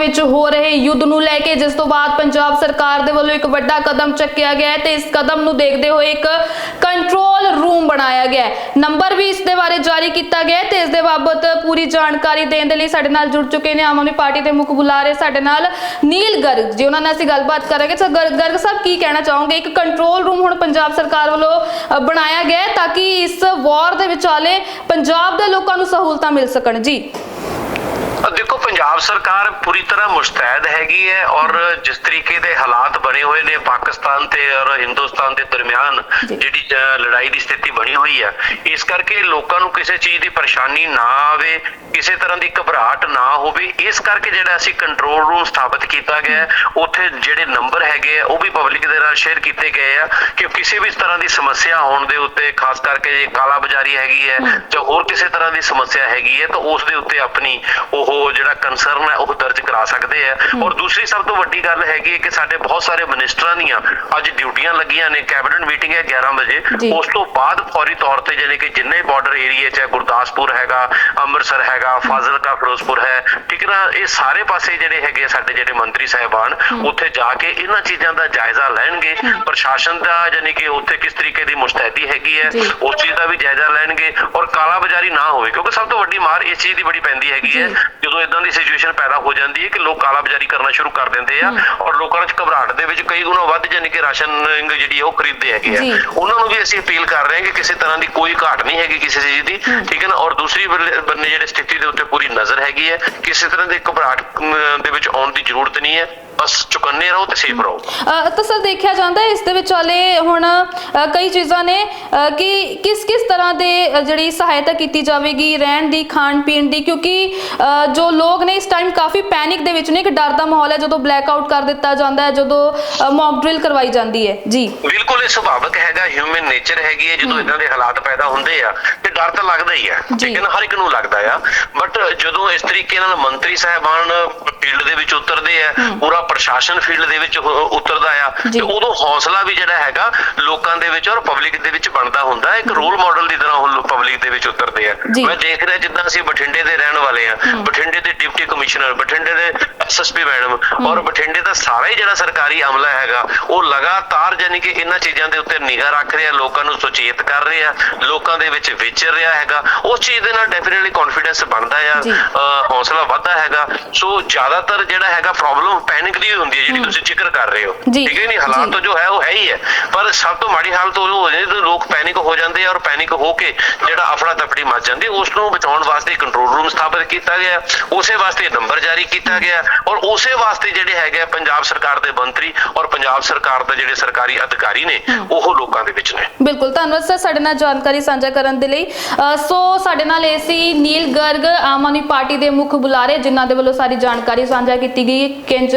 ਵਿੱਚ ਹੋ ਰਹੇ ਯੁੱਧ ਨੂੰ ਲੈ ਕੇ, ਜਿਸ ਤੋਂ ਬਾਅਦ ਪੰਜਾਬ ਸਰਕਾਰ ਦੇ ਵੱਲੋਂ ਇੱਕ ਵੱਡਾ ਕਦਮ ਚੱਕਿਆ ਗਿਆ ਹੈ ਤੇ ਇਸ ਕਦਮ ਨੂੰ ਦੇਖਦੇ ਹੋਏ ਇੱਕ ਕੰਟਰੋਲ ਰੂਮ ਬਣਾਇਆ ਗਿਆ ਹੈ। ਨੰਬਰ ਵੀ ਇਸ ਦੇ ਬਾਰੇ ਜਾਰੀ ਕੀਤਾ ਗਿਆ ਤੇ ਇਸ ਦੇ ਬਾਬਤ ਪੂਰੀ ਜਾਣਕਾਰੀ ਦੇਣ ਦੇ ਲਈ ਸਾਡੇ ਨਾਲ ਜੁੜ ਚੁੱਕੇ ਨੇ ਆਮ ਆਦਮੀ ਪਾਰਟੀ ਦੇ ਮੁੱਖ ਬੁਲਾਰੇ ਸਾਡੇ ਨਾਲ ਨੀਲ ਗਰਗ ਜੀ। ਉਹਨਾਂ ਨਾਲ ਅਸੀਂ ਗੱਲਬਾਤ ਕਰਾਂਗੇ। ਸਰ ਗਰ- ਗਰਗ ਸਾਹਿਬ, ਕੀ ਕਹਿਣਾ ਚਾਹੋਗੇ? ਇੱਕ ਕੰਟਰੋਲ ਰੂਮ ਹੁਣ ਪੰਜਾਬ ਸਰਕਾਰ ਵੱਲੋਂ ਬਣਾਇਆ ਗਿਆ ਤਾਂ ਕਿ ਇਸ ਵਾਰ ਦੇ ਵਿਚਾਲੇ ਪੰਜਾਬ ਦੇ ਲੋਕਾਂ ਨੂੰ ਸਹੂਲਤਾਂ ਮਿਲ ਸਕਣ। ਜੀ। ਦੇਖੋ ਪੰਜਾਬ ਸਰਕਾਰ ਪੂਰੀ ਤਰ੍ਹਾਂ ਮੁਸ਼ਤੈਦ ਹੈਗੀ ਹੈ ਔਰ ਜਿਸ ਤਰੀਕੇ ਦੇ ਹਾਲਾਤ ਬਣੇ ਹੋਏ ਨੇ ਪਾਕਿਸਤਾਨ ਤੇ ਔਰ ਹਿੰਦੁਸਤਾਨ ਦੇ ਦਰਮਿਆਨ। ਜਿਹੜੀ ਲੜਾਈ ਦੀ ਸਥਿਤੀ ਬਣੀ ਹੋਈ ਹੈ ਇਸ ਕਰਕੇ ਲੋਕਾਂ ਨੂੰ ਕਿਸੇ ਚੀਜ਼ ਦੀ ਪਰੇਸ਼ਾਨੀ ਨਾ ਆਵੇ ਕਿਸੇ ਤਰ੍ਹਾਂ ਦੀ ਘਬਰਾਹਟ ਨਾ ਹੋਵੇ ਇਸ ਕਰਕੇ ਜਿਹੜਾ ਅਸੀਂ ਕੰਟਰੋਲ ਰੂਮ ਸਥਾਪਿਤ ਕੀਤਾ ਗਿਆ ਉੱਥੇ ਜਿਹੜੇ ਨੰਬਰ ਹੈਗੇ ਆ ਉਹ ਵੀ ਪਬਲਿਕ ਦੇ ਨਾਲ ਸ਼ੇਅਰ ਕੀਤੇ ਗਏ ਆ ਕਿ ਕਿਸੇ ਵੀ ਤਰ੍ਹਾਂ ਦੀ ਸਮੱਸਿਆ ਹੋਣ ਦੇ ਉੱਤੇ ਖਾਸ ਕਰਕੇ ਜੇ ਕਾਲਾ ਬਾਜ਼ਾਰੀ ਹੈਗੀ ਹੈ ਜਾਂ ਹੋਰ ਕਿਸੇ ਤਰ੍ਹਾਂ ਦੀ ਸਮੱਸਿਆ ਹੈਗੀ ਹੈ ਤਾਂ ਉਸ ਦੇ ਉੱਤੇ ਆਪਣੀ ਉਹ ਜਿਹੜਾ ਕੰਸਰਨ ਹੈ ਉਹ ਦਰਜ ਕਰਾ ਸਕਦੇ ਆ। ਔਰ ਦੂਸਰੀ ਸਭ ਤੋਂ ਵੱਡੀ ਗੱਲ ਹੈਗੀ ਹੈ ਕਿ ਸਾਡੇ ਬਹੁਤ ਸਾਰੇ ਮਿਨਿਸਟਰਾਂ ਦੀਆਂ ਅੱਜ ਡਿਊਟੀਆਂ ਲੱਗੀਆਂ ਨੇ ਕੈਬਨਿਟ ਮੀਟਿੰਗ ਹੈ 11 ਵਜੇ। ਉਸ ਤੋਂ ਬਾਅਦ ਫੌਰੀ ਤੌਰ ਤੇ ਜਾਣੀ ਕਿ ਜਿੰਨੇ ਬਾਰਡਰ ਏਰੀਆ ਚ ਹੈ ਗੁਰਦਾਸਪੁਰ ਹੈਗਾ ਅੰਮ੍ਰਿਤਸਰ ਹੈਗਾ ਫਾਜ਼ਿਲਕਾ ਫਿਰੋਜ਼ਪੁਰ ਹੈ ਠੀਕ ਹੈ ਨਾ ਇਹ ਸਾਰੇ ਪਾਸੇ ਜਿਹੜੇ ਹੈਗੇ ਸਾਡੇ ਜਿਹੜੇ ਮੰਤਰੀ ਸਾਹਿਬਾਨ ਉੱਥੇ ਜਾ ਕੇ ਇਹਨਾਂ ਚੀਜ਼ਾਂ ਦਾ ਜਾਇਜ਼ਾ ਲੈਣਗੇ। ਪ੍ਰਸ਼ਾਸਨ ਦਾ ਜਾਣੀ ਕਿ ਉੱਥੇ ਕਿਸ ਤਰੀਕੇ ਦੀ ਮੁਸਤੈਦੀ ਹੈਗੀ ਹੈ। ਉਸ ਚੀਜ਼ ਦਾ ਵੀ ਜਾਇਜ਼ਾ ਲੈਣਗੇ ਔਰ ਕਾਲਾ ਬਾਜ਼ਾਰੀ ਨਾ ਹੋਵੇ ਕਿਉਂਕਿ ਸਭ ਤੋਂ ਵੱਡੀ ਮਾਰ ਇਸ ਚੀਜ਼ ਦੀ ਬੜੀ ਪੈਂਦੀ ਹੈਗੀ ਹੈ। ਜਦੋਂ ਇਦਾਂ ਦੀ ਸਿਚੁਏਸ਼ਨ ਪੈਦਾ ਹੋ ਜਾਂਦੀ ਹੈ ਕਿ ਲੋਕ ਕਾਲਾ ਬਾਜ਼ਾਰੀ ਕਰਨਾ ਸ਼ੁਰੂ ਕਰ ਦਿੰਦੇ ਆ ਔਰ ਲੋਕਾਂ ਵਿੱਚ ਘਬਰਾਹਟ ਦੇ ਵਿੱਚ ਕਈ ਗੁਣਾ ਵੱਧ ਜਾਣੀ ਕਿ ਰਾਸ਼ਨ ਜਿਹੜੀ ਹੈ ਉਹ ਖਰੀਦਦੇ ਹੈਗੇ। ਆ। ਉਹਨਾਂ ਨੂੰ ਵੀ ਅਸੀਂ ਅਪੀਲ ਕਰ ਰਹੇ ਹਾਂ ਕਿ ਕਿਸੇ ਤਰ੍ਹਾਂ ਦੀ ਕੋਈ ਘਾਟ ਨਹੀਂ ਹੈਗੀ ਕਿਸੇ ਚੀਜ਼ ਦੀ ਠੀਕ ਹੈ ਨਾ? ਔਰ ਦੂਸਰੀ ਬੰਨੇ ਜਿਹੜੇ ਸਥਿਤੀ ਦੇ ਉੱਤੇ ਪੂਰੀ ਨਜ਼ਰ ਹੈਗੀ ਹੈ ਕਿਸੇ ਤਰ੍ਹਾਂ ਦੀ ਘਬਰਾਹਟ ਦੇ ਵਿੱਚ ਆਉਣ ਦੀ ਜ਼ਰੂਰਤ ਨਹੀਂ ਹੈ। ਬਸ ਚੁਕੰਨੇ ਰਹੋ ਤੇ ਸੇਫ ਰਹੋ। ਤਾਂ ਸਰ ਦੇਖਿਆ ਜਾਂਦਾ ਹੈ ਇਸ ਦੇ ਵਿਚਾਲੇ ਹੁਣ ਅ, ਕਈ ਚੀਜ਼ਾਂ ਨੇ ਅ, ਕਿ ਕਿਸ ਕਿਸ ਤਰ੍ਹਾਂ ਦੇ ਅ, ਜਿਹੜੀ ਸਹਾਇਤਾ ਕੀਤੀ ਜਾਵੇਗੀ ਰਹਿਣ ਦੀ ਖਾਣ ਪੀਣ ਦੀ ਕਿਉਂਕਿ ਅ, ਜੋ ਲੋਕ ਨੇ ਇਸ ਟਾਈਮ ਕਾਫੀ ਪੈਨਿਕ ਦੇ ਵਿੱਚ ਨੇ ਕਿ ਡਰ ਦਾ ਮਾਹੌਲ ਹੈ ਜਦੋਂ ਬਲੈਕ ਆਊਟ ਕਰ ਦਿੱਤਾ ਜਾਂਦਾ ਹੈ ਜਦੋਂ ਮੌਕ ਡਰਿਲ ਕਰਵਾਈ ਜਾਂਦੀ ਹੈ। ਜੀ। ਬਿਲਕੁਲ ਇਹ ਸੁਭਾਵਿਕ ਹੈਗਾ ਹਿਊਮਨ ਨੇਚਰ ਹੈਗੀ ਹੈ ਜਦੋਂ ਇਦਾਂ ਦੇ ਹਾਲਾਤ ਪੈਦਾ ਹੁੰਦੇ ਆ ਤੇ ਡਰ ਤਾਂ ਲੱਗਦਾ ਹੀ ਆ ਜੀ। ਠੀਕ ਹੈ ਨਾ ਹਰ ਇੱਕ ਨੂੰ ਲੱਗਦਾ ਆ। ਬਟ ਜਦੋਂ ਇਸ ਤਰੀਕੇ ਨਾਲ ਮੰਤਰੀ ਸਾਹਿਬਾਨ ਫੀਲਡ ਦੇ ਵਿੱਚ ਉਤਰਦੇ ਆ ਪੂਰਾ ਪ੍ਰਸ਼ਾਸਨ ਫੀਲਡ ਦੇ ਵਿੱਚ ਉਤਰਦਾ ਆ। ਤੇ ਉਦੋਂ ਹੌਸਲਾ ਵੀ ਜਿਹੜਾ ਹੈਗਾ ਲੋਕਾਂ ਦੇ ਵਿੱਚ ਔਰ ਪਬਲਿਕ ਦੇ ਵਿੱਚ ਬਣਦਾ ਹੁੰਦਾ। ਇੱਕ ਰੋਲ ਮਾਡਲ ਦੀ ਤਰ੍ਹਾਂ ਉਹ ਪਬਲਿਕ ਦੇ ਵਿੱਚ ਉਤਰਦੇ ਆ। ਮੈਂ ਦੇਖ ਰਿਹਾ ਜਿੱਦਾਂ ਅਸੀਂ ਬਠਿੰਡੇ ਦੇ ਰਹਿਣ ਵਾਲੇ ਆ ਬਠਿੰਡੇ ਦੇ ਡਿਪਟੀ ਕਮਿਸ਼ਨਰ ਬਠਿੰਡੇ ਦੇ ਐਸਐਸਪੀ ਮੈਡਮ ਔਰ ਬਠਿੰਡੇ ਦਾ ਸਾਰਾ ਹੀ ਜਿਹੜਾ ਸਰਕਾਰੀ ਅਮਲਾ ਹੈਗਾ ਉਹ ਲਗਾਤਾਰ ਜਾਨੀ ਕਿ ਇਹਨਾਂ ਚੀਜ਼ਾਂ ਦੇ ਉੱਤੇ ਨਿਗਾਹ ਰੱਖ ਰਿਹਾ ਲੋਕਾਂ ਨੂੰ ਸੁਚੇਤ ਕਰ ਰਿਹਾ ਲੋਕਾਂ ਦੇ ਵਿੱਚ ਵਿਚਰ ਰਿਹਾ ਹੈਗਾ ਉਸ ਚੀਜ਼ ਦੇ ਨਾਲ ਡੈਫੀਨਿਟਲੀ ਕੌਨਫੀਡੈਂਸ ਬਣਦਾ ਆ ਹੌਸਲਾ ਵੱਧਦਾ ਹੈਗਾ ਸੋ ਜ਼ਿਆਦਾਤਰ ਜਿਹੜਾ ਹੈਗਾ ਪ੍ਰੋਬਲਮ ਪੈਨਿਕ ਦੀ ਹੁੰਦੀ ਹੈ ਜਿਹੜੀ ਤੁਸੀਂ ਜ਼ਿਕਰ ਕਰ ਰਹੇ ਹੋ। ਠੀਕ ਹੈ ਨਹੀਂ ਹਾਲਾਤ ਜੀ। ਤਾਂ ਜੋ ਹੈ ਉਹ ਹੈ ਹੀ ਹੈ। ਪਰ ਸਭ ਤੋਂ ਮਾੜੀ ਹਾਲਤ ਉਹ ਹੋ ਜਾਂਦੀ ਜਦੋਂ ਲੋਕ ਪੈਨਿਕ ਹੋ ਜਾਂਦੇ ਆ ਔਰ ਪੈਨਿਕ ਹੋ ਕੇ ਜਿਹੜਾ ਅਫੜਾ ਤਫੜੀ ਮਚ ਜਾਂਦੀ ਉਸ ਨੂੰ ਬਚਾਉਣ ਵਾਸਤੇ ਕੰਟਰੋਲ ਰੂਮ ਸਥਾਪਿਤ ਕੀਤਾ ਗਿਆ ਉਸੇ ਵਾਸਤੇ ਨੰਬਰ ਜਾਰੀ ਕੀਤਾ ਗਿਆ ਔਰ ਉਸੇ ਵਾਸਤੇ ਜਿਹੜੇ ਹੈਗੇ ਪੰਜਾਬ ਸਰਕਾਰ ਦੇ ਮੰਤਰੀ ਔਰ ਪੰਜਾਬ ਸਰਕਾਰ ਦੇ ਜਿਹੜੇ ਸਰਕਾਰੀ ਅਧਿਕਾਰੀ ਨੇ ਉਹ ਲੋਕਾਂ ਦੇ ਵਿੱਚ ਨੇ। ਬਿਲਕੁਲ ਧੰਨਵਾਦ ਸਰ ਸਾਡੇ ਨਾਲ ਜਾਣਕਾਰੀ ਸਾਂਝਾ ਕਰਨ ਦੇ ਲਈ। ਸੋ ਸਾਡੇ ਨਾਲ ਏਸੀ ਨੀਲ ਗਰਗ ਆਮ ਆਦਮੀ ਪਾਰਟੀ ਦੇ ਮੁੱਖ ਬੁਲਾਰੇ ਜਿਨ੍ਹਾਂ ਦੇ ਵੱਲੋਂ ਸਾਰੀ ਜਾਣਕਾਰੀ ਸਾਂਝਾ ਕੀਤੀ ਗਈ ਕਿੰਜ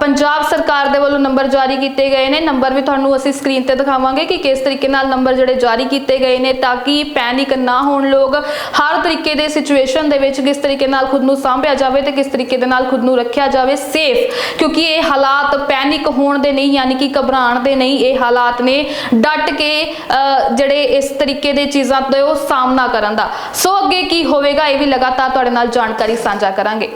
ਪੰਜਾਬ ਸਰਕਾਰ ਦੇ ਵੱਲੋਂ ਨੰਬਰ ਜਾਰੀ ਕੀਤੇ ਗਏ ਨੇ। ਨੰਬਰ ਵੀ ਤੁਹਾਨੂੰ ਅਸੀਂ ਸਕਰੀਨ ਤੇ ਦਿਖਾਵਾਂਗੇ ਕਿ ਕਿਸ ਤਰੀਕੇ ਨਾਲ ਨੰਬਰ ਜਿਹੜੇ ਜਾਰੀ ਕੀਤੇ ਗਏ ਨੇ ਤਾਂ ਕਿ ਪੈਨਿਕ ਨਾ ਹੋਣ ਲੋਕ ਹਰ ਤਰੀਕੇ ਦੇ ਸਿਚੁਏਸ਼ਨ ਦੇ ਵਿੱਚ ਕਿਸ ਤਰੀਕੇ ਨਾਲ ਖੁਦ ਨੂੰ ਸਾਂਭਿਆ ਜਾਵੇ ਤੇ ਕਿਸ ਤਰੀਕੇ ਦੇ ਨਾਲ ਖੁਦ ਨੂੰ ਰੱਖਿਆ ਜਾਵੇ ਸੇਫ ਕਿਉਂਕਿ ਇਹ ਹਾਲਾਤ ਪੈਨਿਕ ਹੋਣ ਦੇ ਨਹੀਂ, ਯਾਨੀ ਕਿ ਘਬਰਾਉਣ ਦੇ ਨਹੀਂ, ਇਹ ਹਾਲਾਤ ਨੇ ਡਟ ਕੇ ਜਿਹੜੇ ਇਸ ਤਰੀਕੇ ਦੇ ਚੀਜ਼ਾਂ ਤੋਂ ਉਹ ਸਾਹਮਣਾ ਕਰਨ ਦਾ। ਸੋ ਅੱਗੇ ਕੀ ਹੋਵੇਗਾ ਇਹ ਵੀ ਲਗਾਤਾਰ ਤੁਹਾਡੇ ਨਾਲ ਜਾਣਕਾਰੀ ਸਾਂਝਾ ਕਰਾਂਗੇ।